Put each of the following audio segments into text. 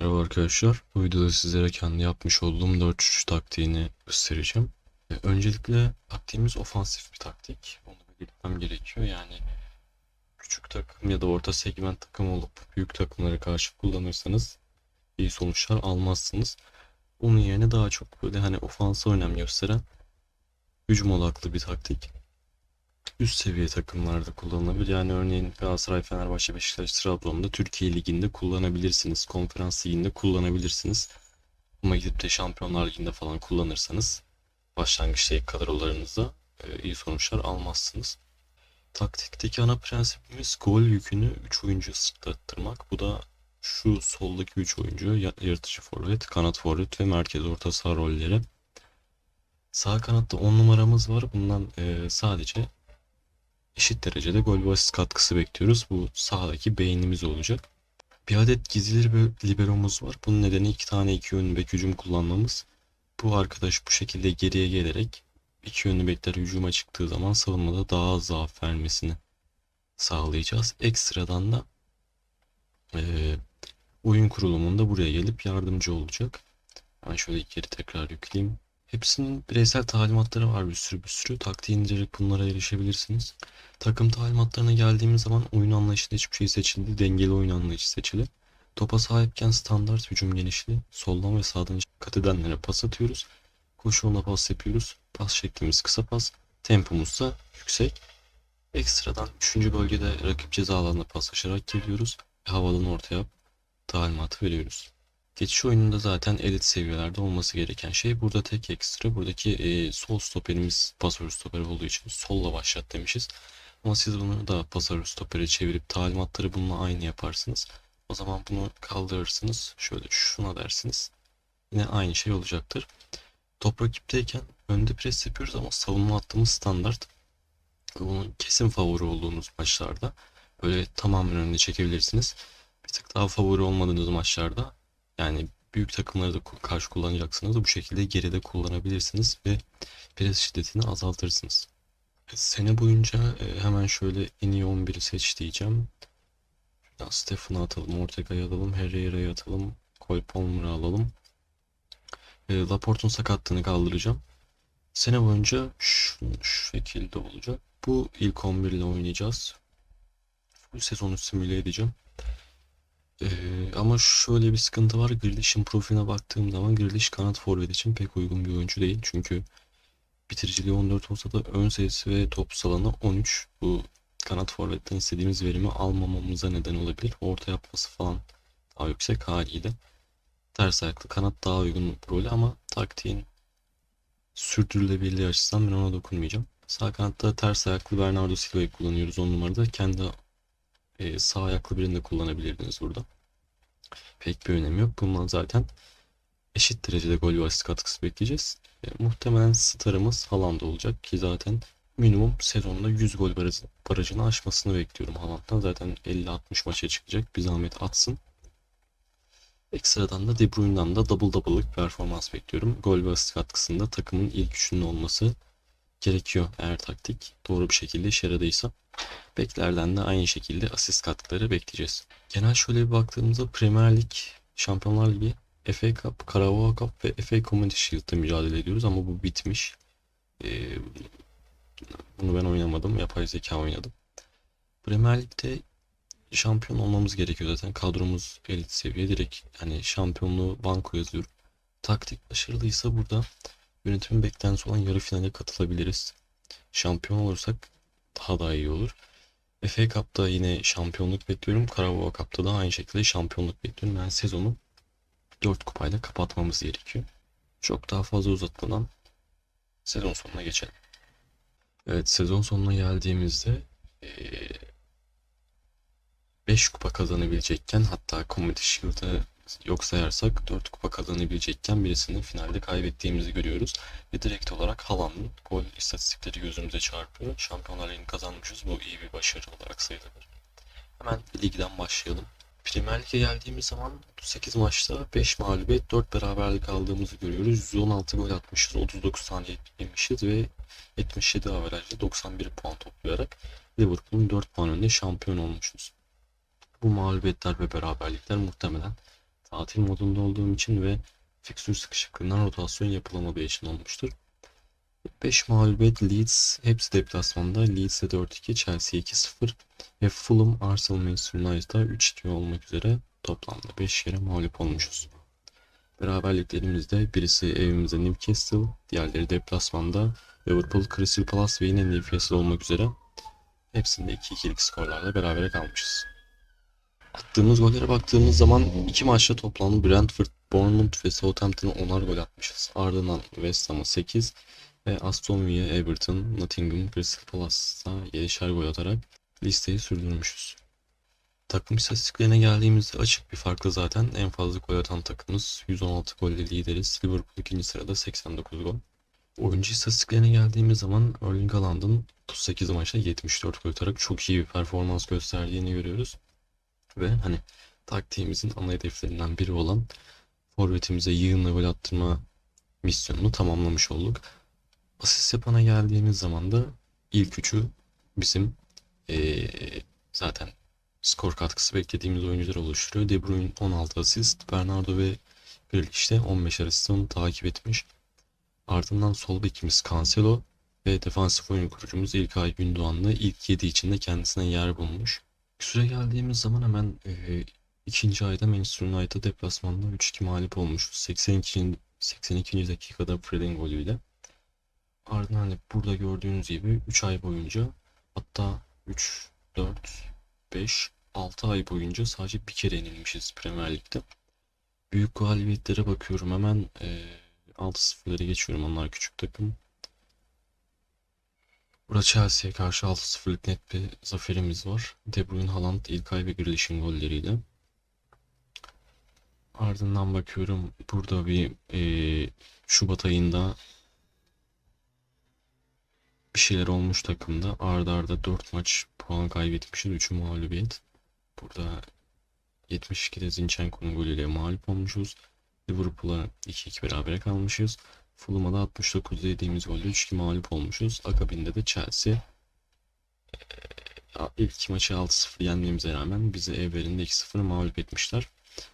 Merhaba arkadaşlar. Bu videoda sizlere kendi yapmış olduğum 4-3-3 taktiğini göstereceğim. Ee, Öncelikle taktiğimiz ofansif bir taktik. Onu belirtmem gerekiyor. Yani küçük takım ya da orta segment takım olup büyük takımlara karşı kullanırsanız iyi sonuçlar almazsınız. Onun yerine daha çok böyle hani ofansa önem gösteren hücum odaklı bir taktik. Üst seviye takımlarda kullanılabilir. Yani örneğin Galatasaray, Fenerbahçe, Beşiktaş, Trabzon'da Türkiye Ligi'nde kullanabilirsiniz. Konferans Ligi'nde kullanabilirsiniz. Ama gidip de Şampiyonlar Ligi'nde falan kullanırsanız başlangıçta ilk kadrolarınızda e, iyi sonuçlar almazsınız. Taktikteki ana prensibimiz gol yükünü 3 oyuncu sırtlattırmak. Bu da şu soldaki 3 oyuncu ya- yaratıcı forvet, kanat forvet ve merkez orta saha rolleri. Sağ kanatta 10 numaramız var. Bundan e, sadece eşit derecede gol ve katkısı bekliyoruz. Bu sahadaki beynimiz olacak. Bir adet gizli liber- liberomuz var. Bunun nedeni iki tane iki yönlü bek hücum kullanmamız. Bu arkadaş bu şekilde geriye gelerek iki yönlü bekler hücuma çıktığı zaman savunmada daha az zaaf vermesini sağlayacağız. Ekstradan da eee, oyun kurulumunda buraya gelip yardımcı olacak. Ben şöyle geri tekrar yükleyeyim. Hepsinin bireysel talimatları var bir sürü bir sürü. Taktiği indirerek bunlara erişebilirsiniz. Takım talimatlarına geldiğimiz zaman oyun anlayışında hiçbir şey seçildi. Dengeli oyun anlayışı seçili. Topa sahipken standart hücum genişliği. Soldan ve sağdan kat edenlere pas atıyoruz. Koşu yoluna pas yapıyoruz. Pas şeklimiz kısa pas. Tempomuz da yüksek. Ekstradan 3. bölgede rakip ceza alanına paslaşarak geliyoruz. Havadan ortaya talimatı veriyoruz. Geçiş oyununda zaten elit seviyelerde olması gereken şey. Burada tek ekstra buradaki e, sol stoperimiz pasör stoper olduğu için solla başlat demişiz. Ama siz bunu da pasör stopere çevirip talimatları bununla aynı yaparsınız. O zaman bunu kaldırırsınız. Şöyle şuna dersiniz. Yine aynı şey olacaktır. Top rakipteyken önde pres yapıyoruz ama savunma hattımız standart. Bunun kesin favori olduğunuz maçlarda böyle tamamen önüne çekebilirsiniz. Bir tık daha favori olmadığınız maçlarda yani büyük takımları da karşı kullanacaksınız. Bu şekilde geride kullanabilirsiniz ve pres şiddetini azaltırsınız. Sene boyunca e, hemen şöyle en iyi 11'i seç diyeceğim. Şuradan Stefan'ı atalım, Ortega'yı alalım, Herrera'yı atalım, Cole Palmer'ı alalım. E, Laporte'un sakatlığını kaldıracağım. Sene boyunca şu, şu şekilde olacak. Bu ilk 11 ile oynayacağız. Bu sezonu simüle edeceğim. Ee, ama şöyle bir sıkıntı var. Grealish'in profiline baktığım zaman Grealish kanat forvet için pek uygun bir oyuncu değil. Çünkü bitiriciliği 14 olsa da ön sayısı ve top salanı 13. Bu kanat forvetten istediğimiz verimi almamamıza neden olabilir. Orta yapması falan daha yüksek haliyle. Ters ayaklı kanat daha uygun bir rol ama taktiğin sürdürülebilirliği açısından ben ona dokunmayacağım. Sağ kanatta ters ayaklı Bernardo Silva'yı kullanıyoruz 10 numarada. Kendi e, sağ ayaklı birini de kullanabilirdiniz burada. Pek bir önemi yok. Bundan zaten eşit derecede gol ve asist katkısı bekleyeceğiz. E, muhtemelen starımız Haaland olacak ki zaten minimum sezonda 100 gol barajı, barajını aşmasını bekliyorum Haaland'dan. Zaten 50-60 maça çıkacak. Bir zahmet atsın. Ekstradan da De Bruyne'dan da double double'lık performans bekliyorum. Gol ve asist katkısında takımın ilk üçünün olması gerekiyor eğer taktik doğru bir şekilde işe yaradıysa. Beklerden de aynı şekilde asist katkıları bekleyeceğiz. Genel şöyle bir baktığımızda Premier Lig, Şampiyonlar Ligi, FA Cup, Carabao Cup ve FA Community Shield'da mücadele ediyoruz ama bu bitmiş. Ee, bunu ben oynamadım. Yapay zeka oynadım. Premier Lig'de şampiyon olmamız gerekiyor zaten. Kadromuz elit seviye. Direkt yani şampiyonluğu banko yazıyorum. Taktik başarılıysa burada yönetimin beklentisi olan yarı finale katılabiliriz. Şampiyon olursak daha da iyi olur. FA Cup'ta yine şampiyonluk bekliyorum. Carabao Cup'ta da aynı şekilde şampiyonluk bekliyorum. Yani sezonu 4 kupayla kapatmamız gerekiyor. Çok daha fazla uzatmadan sezon sonuna geçelim. Evet sezon sonuna geldiğimizde eee 5 kupa kazanabilecekken hatta Community Shield'ı yok sayarsak 4 kupa kazanabilecekken birisini finalde kaybettiğimizi görüyoruz. Ve direkt olarak Haaland'ın gol istatistikleri gözümüze çarpıyor. Şampiyonlar Ligi'ni kazanmışız. Bu iyi bir başarı olarak sayılır. Hemen ligden başlayalım. Premier Lig'e geldiğimiz zaman 38 maçta 5 mağlubiyet 4 beraberlik aldığımızı görüyoruz. 116 gol atmışız, 39 tane yemişiz ve 77 averajla 91 puan toplayarak Liverpool'un 4 puan önünde şampiyon olmuşuz. Bu mağlubiyetler ve beraberlikler muhtemelen tatil modunda olduğum için ve fikstür sıkışıklığından rotasyon yapılamadığı için olmuştur. 5 mağlubiyet Leeds hepsi deplasmanda. Leeds'e 4-2, Chelsea 2-0 ve Fulham, Arsenal, Manchester United'a 3-2 olmak üzere toplamda 5 kere mağlup olmuşuz. Beraberliklerimizde birisi evimizde Newcastle, diğerleri deplasmanda Liverpool, Crystal Palace ve yine Newcastle olmak üzere hepsinde 2-2'lik skorlarla berabere kalmışız. Attığımız gollere baktığımız zaman iki maçta toplamda Brentford, Bournemouth ve Southampton'a 10'ar gol atmışız. Ardından West Ham'a 8 ve Aston Villa, Everton, Nottingham, Crystal Palace'a 7'şer gol atarak listeyi sürdürmüşüz. Takım istatistiklerine geldiğimizde açık bir farklı zaten. En fazla gol atan takımız 116 golle lideriz. Liverpool ikinci sırada 89 gol. Oyuncu istatistiklerine geldiğimiz zaman Erling Haaland'ın 38 maçta 74 gol atarak çok iyi bir performans gösterdiğini görüyoruz. Ve hani taktiğimizin ana hedeflerinden biri olan forvetimize yığınla gol attırma misyonunu tamamlamış olduk. Asist yapana geldiğimiz zaman da ilk üçü bizim eee, zaten skor katkısı beklediğimiz oyuncular oluşturuyor. De Bruyne 16 asist, Bernardo ve Grealish de 15 asist onu takip etmiş. Ardından sol bekimiz Cancelo ve defansif oyun kurucumuz İlkay Gündoğan'la ilk 7 içinde kendisine yer bulmuş. Süre geldiğimiz zaman hemen e, ikinci ayda Manchester United deplasmanda 3-2 mağlup olmuşuz. 82. 82. dakikada Fred'in golüyle. Ardından hani burada gördüğünüz gibi 3 ay boyunca hatta 3, 4, 5, 6 ay boyunca sadece bir kere yenilmişiz Premier Lig'de. Büyük galibiyetlere bakıyorum hemen e, 6-0'ları geçiyorum onlar küçük takım. Burada Chelsea'ye karşı 6-0'lık net bir zaferimiz var. De Bruyne, Haaland, İlkay ve Grealish'in golleriyle. Ardından bakıyorum burada bir e, Şubat ayında bir şeyler olmuş takımda. Arda arda 4 maç puan kaybetmişiz. 3'ü mağlubiyet. Burada 72'de Zinchenko'nun golüyle mağlup olmuşuz. Liverpool'a 2-2 berabere kalmışız. Fulham'a da 69'da yediğimiz golle 3-2 mağlup olmuşuz. Akabinde de Chelsea ilk maçı 6-0 yenmemize rağmen bizi evlerinde 2-0 mağlup etmişler.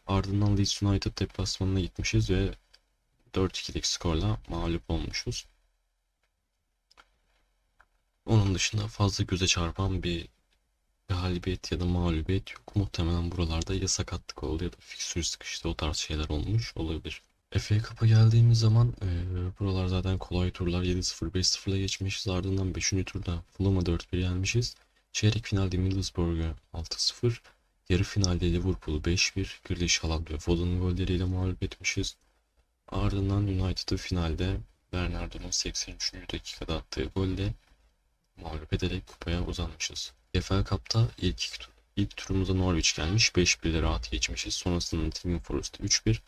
Ardından Leeds United deplasmanına gitmişiz ve 4-2'lik skorla mağlup olmuşuz. Onun dışında fazla göze çarpan bir galibiyet ya da mağlubiyet yok. Muhtemelen buralarda ya sakatlık oldu ya da fikstür sıkıştı o tarz şeyler olmuş olabilir. FA Cup'a geldiğimiz zaman e, buralar zaten kolay turlar 7-0 5-0'la geçmişiz. Ardından 5. turda Fulham'a 4-1 yenmişiz. Çeyrek finalde Middlesbrough'a 6-0. Yarı finalde Liverpool 5-1. Grealish, Haaland ve Foden'ın golleriyle mağlup etmişiz. Ardından United'ı finalde Bernardo'nun 83. dakikada attığı golle mağlup ederek kupaya uzanmışız. FA Cup'ta ilk, ilk turumuzda Norwich gelmiş. 5-1 ile rahat geçmişiz. Sonrasında Nottingham Forest'ı 3-1.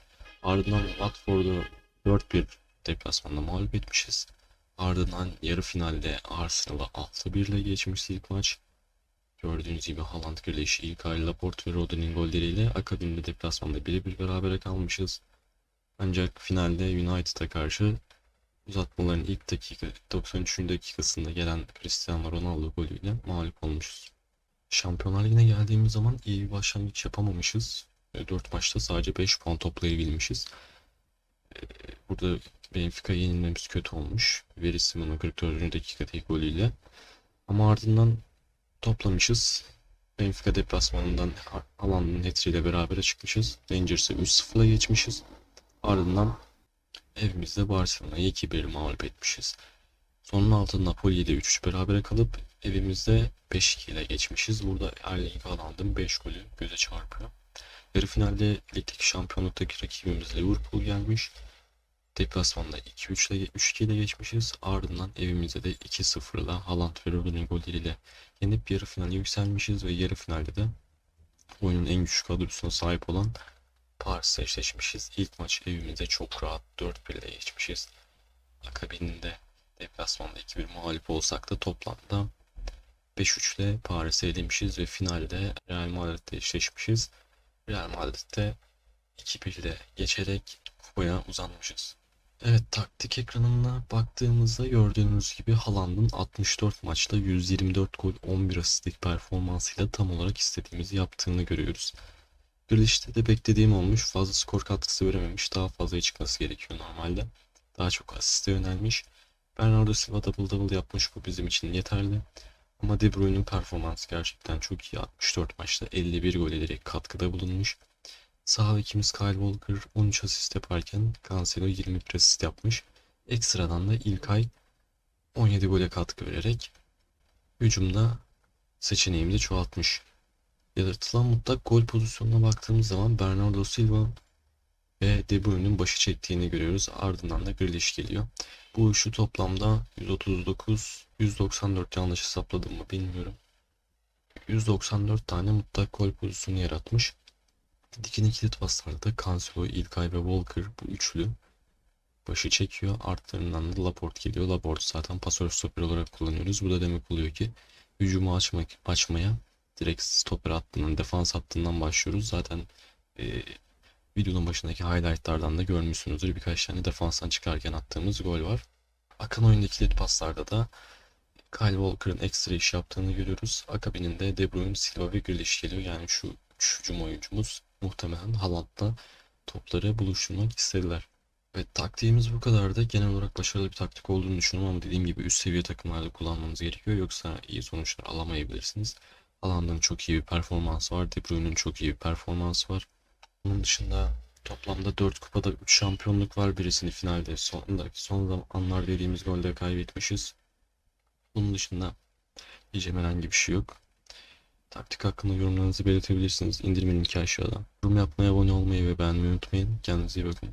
Ardından Watford'u 4-1 deplasmanda mağlup etmişiz. Ardından yarı finalde Arsenal'ı 6-1 ile geçmişiz ilk maç. Gördüğünüz gibi Haaland, Grealish, İlkay, Laporte ve Rodri'nin golleriyle akabinde deplasmanda 1-1 berabere kalmışız. Ancak finalde United'a karşı uzatmaların ilk dakika 93. dakikasında gelen Cristiano Ronaldo golüyle mağlup olmuşuz. Şampiyonlar Ligi'ne geldiğimiz zaman iyi bir başlangıç yapamamışız. 4 maçta sadece 5 puan toplayabilmişiz. Ee, Burada Benfica yenilmemiz kötü olmuş. Verissimo'nun 44. dakikadaki golüyle. Ama ardından toplamışız. Benfica deplasmanından Haaland'ın hat-trick'iyle beraber çıkmışız. Rangers'ı 3-0'la geçmişiz. Ardından evimizde Barcelona'yı 2-1 mağlup etmişiz. Sonun altında Napoli'de 3-3 berabere kalıp evimizde 5-2 ile geçmişiz. Burada Erling Haaland'ın 5 golü göze çarpıyor. Yarı finalde ligdeki şampiyonluktaki rakibimiz Liverpool gelmiş. Deplasmanda 2-3 ile 3-2 ile geçmişiz. Ardından evimizde de 2-0 ile Haaland ve Robben'in golleriyle yenip yarı finale yükselmişiz ve yarı finalde de oyunun en güçlü kadrosuna sahip olan Paris'le eşleşmişiz. İlk maç evimizde çok rahat 4-1 ile geçmişiz. Akabinde deplasmanda 2-1 mağlup olsak da toplamda 5-3 ile Paris'e elemişiz ve finalde Real Madrid'le eşleşmişiz. Real Madrid'de 2-1 ile geçerek kupaya uzanmışız. Evet taktik ekranına baktığımızda gördüğünüz gibi Haaland'ın 64 maçta 124 gol 11 asistlik performansıyla tam olarak istediğimizi yaptığını görüyoruz. Grealish'te de beklediğim olmuş. Fazla skor katkısı verememiş. Daha fazla çıkması gerekiyor normalde. Daha çok asiste yönelmiş. Bernardo Silva double double yapmış. Bu bizim için yeterli. Ama De Bruyne'in performansı gerçekten çok iyi. 64 maçta 51 gol ederek katkıda bulunmuş. Sağ bekimiz Kyle Walker 13 asist yaparken Cancelo 21 asist yapmış. Ekstradan da İlkay 17 gole katkı vererek hücumda seçeneğimizi çoğaltmış. Yaratılan mutlak gol pozisyonuna baktığımız zaman Bernardo Silva ve De Bruyne'nin başı çektiğini görüyoruz. Ardından da Grealish geliyor. Bu şu toplamda 139, 194 yanlış hesapladım mı bilmiyorum. 194 tane mutlak gol pozisyonu yaratmış. Dikine kilit paslarda Cancelo, İlkay ve Walker bu üçlü başı çekiyor. Artlarından da Laporte geliyor. Laporte zaten pasör stoper olarak kullanıyoruz. Bu da demek oluyor ki hücumu açmak, açmaya direkt stoper hattından, defans hattından başlıyoruz. Zaten e, videonun başındaki highlightlardan da görmüşsünüzdür. Birkaç tane defanstan çıkarken attığımız gol var. Akan oyundaki kilit paslarda da Kyle Walker'ın ekstra iş yaptığını görüyoruz. Akabininde De Bruyne, Silva ve Grealish geliyor. Yani şu üç hücum oyuncumuz muhtemelen Haaland'la topları buluşturmak istediler. Ve taktiğimiz bu kadar da genel olarak başarılı bir taktik olduğunu düşünüyorum ama dediğim gibi üst seviye takımlarda kullanmanız gerekiyor. Yoksa iyi sonuçlar alamayabilirsiniz. Haaland'ın çok iyi bir performansı var. De Bruyne'nin çok iyi bir performansı var. Bunun dışında toplamda 4 kupada 3 şampiyonluk var. Birisini finalde sondaki son anlar dediğimiz golde kaybetmişiz. Bunun dışında diyeceğim herhangi bir şey yok. Taktik hakkında yorumlarınızı belirtebilirsiniz. İndirme linki aşağıda. Yorum yapmayı, abone olmayı ve beğenmeyi unutmayın. Kendinize iyi bakın.